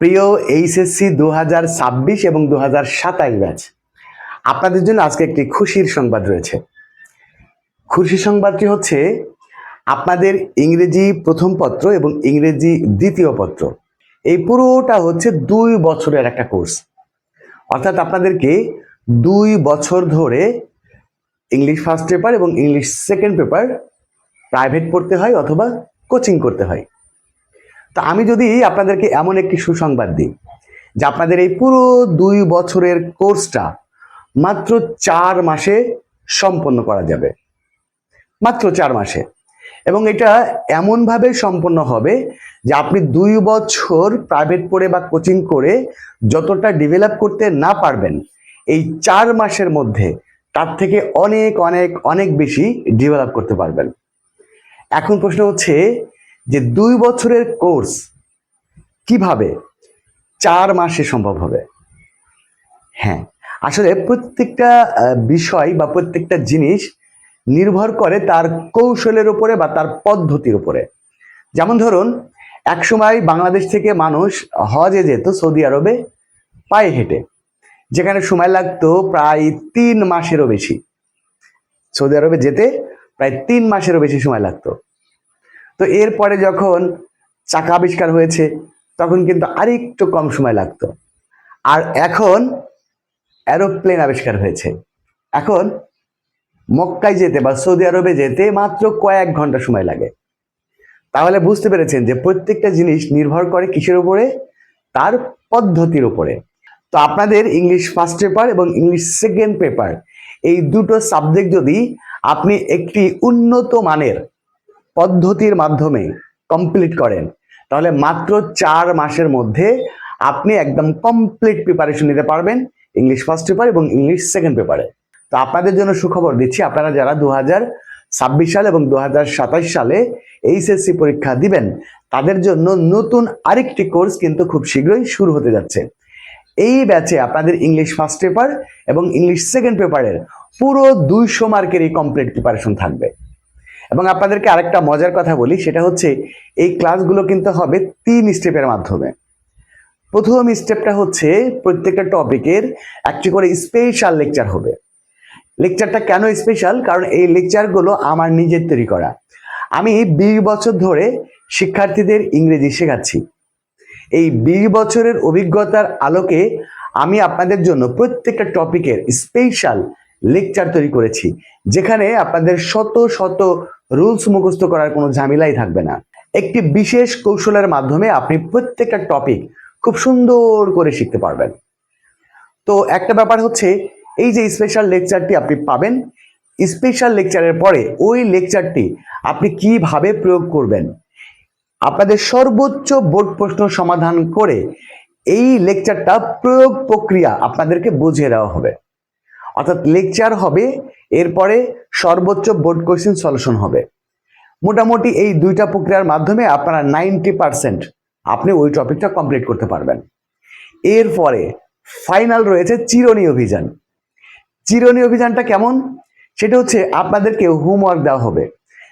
প্রিয় এইচএসসি দু হাজার ছাব্বিশ এবং দু হাজার সাতাশ ব্যাচ, আপনাদের জন্য আজকে একটি খুশির সংবাদ রয়েছে। খুশির সংবাদটি হচ্ছে, আপনাদের ইংরেজি প্রথম পত্র এবং ইংরেজি দ্বিতীয় পত্র। এই পুরোটা হচ্ছে দুই বছরের একটা কোর্স। অর্থাৎ আপনাদেরকে দুই বছর ধরে ইংলিশ ফার্স্ট পেপার এবং ইংলিশ সেকেন্ড পেপার প্রাইভেট পড়তে হয় অথবা কোচিং করতে হয়। তো আমি যদি আপনাদেরকে এমন একটি সুসংবাদ দিই, যে আপনাদের এই পুরো দুই বছরের কোর্সটা মাত্র চার মাসে সম্পন্ন করা যাবে। মাত্র চার মাসে। এবং এটা এমনভাবে সম্পন্ন হবে যে আপনি দুই বছর প্রাইভেট পড়ে বা কোচিং করে যতটা ডেভেলপ করতে না পারবেন, এই চার মাসের মধ্যে তার থেকে অনেক অনেক অনেক বেশি ডেভেলপ করতে পারবেন। এখন প্রশ্ন হচ্ছে যে দুই বছরের কোর্স কীভাবে চার মাসে সম্ভব হবে? হ্যাঁ আসলে প্রত্যেকটা বিষয় বা প্রত্যেকটা জিনিস নির্ভর করে তার কৌশলের উপরে বা তার পদ্ধতির উপরে। যেমন ধরুন একসময় বাংলাদেশ থেকে মানুষ হজে যেত সৌদি আরবে পায়ে হেঁটে। যেখানে সময় লাগতো প্রায় তিন মাসেরও বেশি। সৌদি আরবে যেতে প্রায় তিন মাসেরও বেশি সময় লাগতো। তো এরপরে যখন চাকা আবিষ্কার হয়েছে, তখন কিন্তু আরেকটু কম সময় লাগতো। আর এখন অ্যারোপ্লেন আবিষ্কার হয়েছে। এখন মক্কায় যেতে বা সৌদি আরবে যেতে মাত্র কয়েক ঘণ্টা সময় লাগে। তাহলে বুঝতে পেরেছেন যে প্রত্যেকটা জিনিস নির্ভর করে কিসের উপরে? তার পদ্ধতির উপরে। তো আপনাদের ইংলিশ ফার্স্ট পেপার এবং ইংলিশ সেকেন্ড পেপার এই দুটো সাবজেক্ট যদি আপনি একটি উন্নত মানের পদ্ধতির মাধ্যমে কমপ্লিট করেন। তাহলে মাত্র চার মাসের মধ্যে আপনি একদম কমপ্লিট প্রিপারেশন নিতে পারবেন ইংলিশ ফার্স্ট পেপার এবং ইংলিশ সেকেন্ড পেপারে তো আপনাদের জন্য সুখবর দিচ্ছি, আপনারা যারা দু ছাব্বিশ সাল এবং দু হাজার সাতাশ সালে এইচএসসি পরীক্ষা দিবেন, তাদের জন্য নতুন আরেকটি কোর্স কিন্তু খুব শীঘ্রই শুরু হতে যাচ্ছে। এই ব্যাচে আপনাদের ইংলিশ ফার্স্ট পেপার এবং ইংলিশ সেকেন্ড পেপারের পুরো দুইশো মার্কেরই কমপ্লিট প্রিপারেশন থাকবে। এবং আপনাদেরকে আরেকটা মজার কথা বলি, সেটা হচ্ছে এই ক্লাসগুলো কিন্তু হবে তিন স্টেপের মাধ্যমে। প্রথম স্টেপটা হচ্ছে প্রত্যেকটা টপিকের একটি করে স্পেশাল লেকচার হবে। লেকচারটা কেন স্পেশাল? কারণ এই লেকচারগুলো আমার নিজের তৈরি করা। আমি বিশ বছর ধরে শিক্ষার্থীদের ইংরেজি শেখাচ্ছি। এই বিশ বছরের অভিজ্ঞতার আলোকে আমি আপনাদের জন্য প্রত্যেকটা টপিকের স্পেশাল লেকচার তৈরি করেছি, যেখানে আপনাদের শত শত রুলস মুখস্থ করার কোনো ঝামেলাই থাকবে না। একটি বিশেষ কৌশলের মাধ্যমে আপনি প্রত্যেকটা টপিক খুব সুন্দর করে শিখতে পারবেন। তো একটা ব্যাপার হচ্ছে, এই যে স্পেশাল লেকচারটি আপনি পাবেন স্পেশাল লেকচারের পরে ওই লেকচারটি আপনি কীভাবে প্রয়োগ করবেন, আপনাদের সর্বোচ্চ বোর্ড প্রশ্ন সমাধান করে এই লেকচারটা প্রয়োগ প্রক্রিয়া আপনাদেরকে বুঝিয়ে দেওয়া হবে। অর্থাৎ লেকচার হবে, এরপরে সর্বোচ্চ বোর্ড কোয়েশ্চেন সলিউশন হবে। মোটামুটি এই দুইটা প্রক্রিয়ার মাধ্যমে আপনারা নাইনটি পার্সেন্ট আপনি ওই টপিকটা কমপ্লিট করতে পারবেন। এরপরে ফাইনাল রয়েছে চিরনি অভিযান। চিরনি অভিযানটা কেমন? সেটা হচ্ছে আপনাদেরকে হোমওয়ার্ক দেওয়া হবে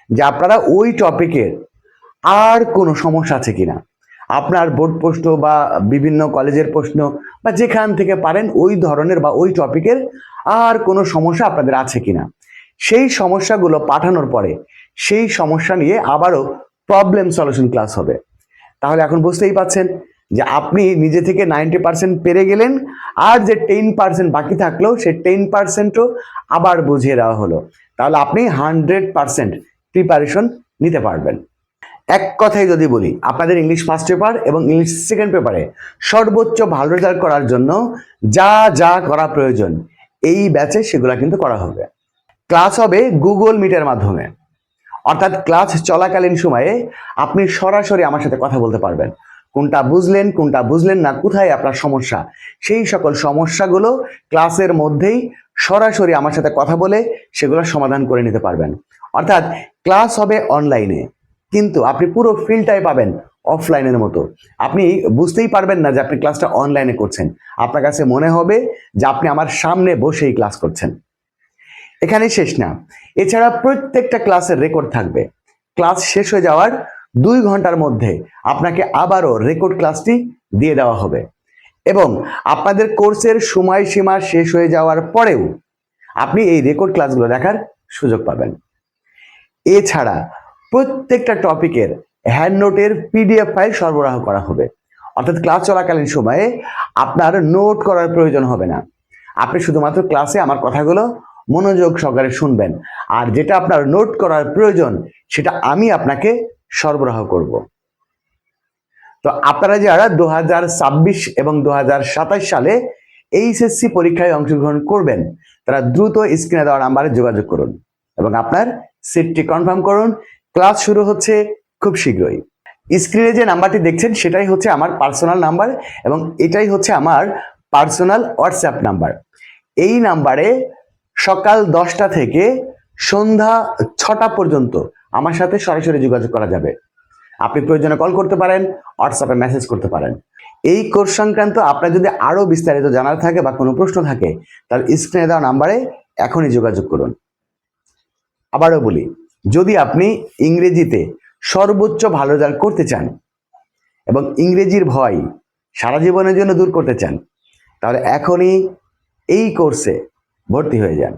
যে আপনারা ওই টপিকের আর কোনো সমস্যা আছে কিনা। আপনার বোর্ড প্রশ্ন বা বিভিন্ন কলেজের প্রশ্ন বা যেখান থেকে পারেন ওই ধরনের বা ওই টপিকের আর কোনো সমস্যা আপনাদের আছে কিনা। সেই সমস্যাগুলো পাঠানোর পরে সেই সমস্যা নিয়ে আবারও প্রবলেম সলিউশন ক্লাস হবে। তাহলে এখন বুঝতেই পাচ্ছেন যে আপনি নিজে থেকে নাইনটি পার্সেন্ট পেরে গেলেন আর যে টেন পার্সেন্ট বাকি থাকল সেই টেন পার্সেন্টও আবার বুঝিয়ে দেওয়া হলো। তাহলে আপনি হান্ড্রেড পার্সেন্ট প্রিপারেশন নিতে পারবেন। এক কথাই যদি বলি, আপনাদের ইংলিশ ফার্স্ট পেপার এবং ইংলিশ সেকেন্ড পেপারে সর্বোচ্চ ভালো রেজাল্ট করার জন্য যা যা করা প্রয়োজন, এই ব্যাচে সেগুলো কিন্তু করা হবে। ক্লাস হবে গুগল মিটের মাধ্যমে। অর্থাৎ ক্লাস চলাকালীন সময়ে আপনি সরাসরি আমার সাথে কথা বলতে পারবেন। কোনটা বুঝলেন কোনটা বুঝলেন না, কোথায় আপনার সমস্যা? সেই সকল সমস্যাগুলো ক্লাসের মধ্যেই সরাসরি আমার সাথে কথা বলে সেগুলো সমাধান করে নিতে পারবেন। অর্থাৎ ক্লাস হবে অনলাইনে কিন্তু আপনি পুরো ফিল্ডটাই পাবেন অফলাইনের মতো। আপনি বুঝতেই পারবেন না যে আপনি ক্লাসটা অনলাইনে করছেন। আপনার কাছে মনে হবে যে আপনি আমার সামনে বসেই ক্লাস করছেন। এখানেই শেষ না। এছাড়া প্রত্যেকটা ক্লাসের রেকর্ড থাকবে। ক্লাস শেষ হয়ে যাওয়ার দুই ঘণ্টার মধ্যে আপনাকে আবারও রেকর্ড ক্লাসটি দিয়ে দেওয়া হবে। এবং আপনাদের কোর্সের সময়সীমা শেষ হয়ে যাওয়ার পরেও আপনি এই রেকর্ড ক্লাসগুলো দেখার সুযোগ পাবেন। এছাড়া প্রত্যেকটা টপিকের হ্যান্ড নোটের পিডিএফ ফাইল সরবরাহ করা হবে। অর্থাৎ ক্লাস চলাকালীন সময়ে আপনার নোট করার প্রয়োজন হবে না। আপনি শুধুমাত্র ক্লাসে আমার কথাগুলো মনোযোগ সহকারে শুনবেন। আর যেটা আপনার নোট করার প্রয়োজন, সেটা আমি আপনাকে সরবরাহ করব। তো আপনারা যারা দু হাজার ছাব্বিশ এবং দু হাজার সাতাশ সালে এইচএসসি পরীক্ষায় অংশগ্রহণ করবেন, তারা দ্রুত স্ক্রিনে দেওয়া নাম্বারে যোগাযোগ করুন এবং আপনার সিটটি কনফার্ম করুন। ক্লাস শুরু হচ্ছে খুব শীঘ্রই। স্ক্রিনে যে নাম্বারটি দেখছেন, সেটাই হচ্ছে আমার পার্সোনাল নাম্বার এবং এটাই হচ্ছে আমার পার্সোনাল হোয়াটসঅ্যাপ নাম্বার। এই নাম্বারে সকাল দশটা থেকে সন্ধ্যা ছটা পর্যন্ত আমার সাথে সরাসরি যোগাযোগ করা যাবে। আপনি প্রয়োজনে কল করতে পারেন হোয়াটসঅ্যাপে মেসেজ করতে পারেন। এই কোর্স সংক্রান্ত আপনার যদি আরও বিস্তারিত জানার থাকে বা কোনো প্রশ্ন থাকে, তাহলে স্ক্রিনে দেওয়া নাম্বারে এখনই যোগাযোগ করুন। আবারও বলি যদি আপনি ইংরেজিতে সর্বোচ্চ ভালো রেজাল্ট করতে চান এবং ইংরেজির ভয় সারা জীবনের জন্য দূর করতে চান, তাহলে এখনই এই কোর্সে ভর্তি হয়ে যান।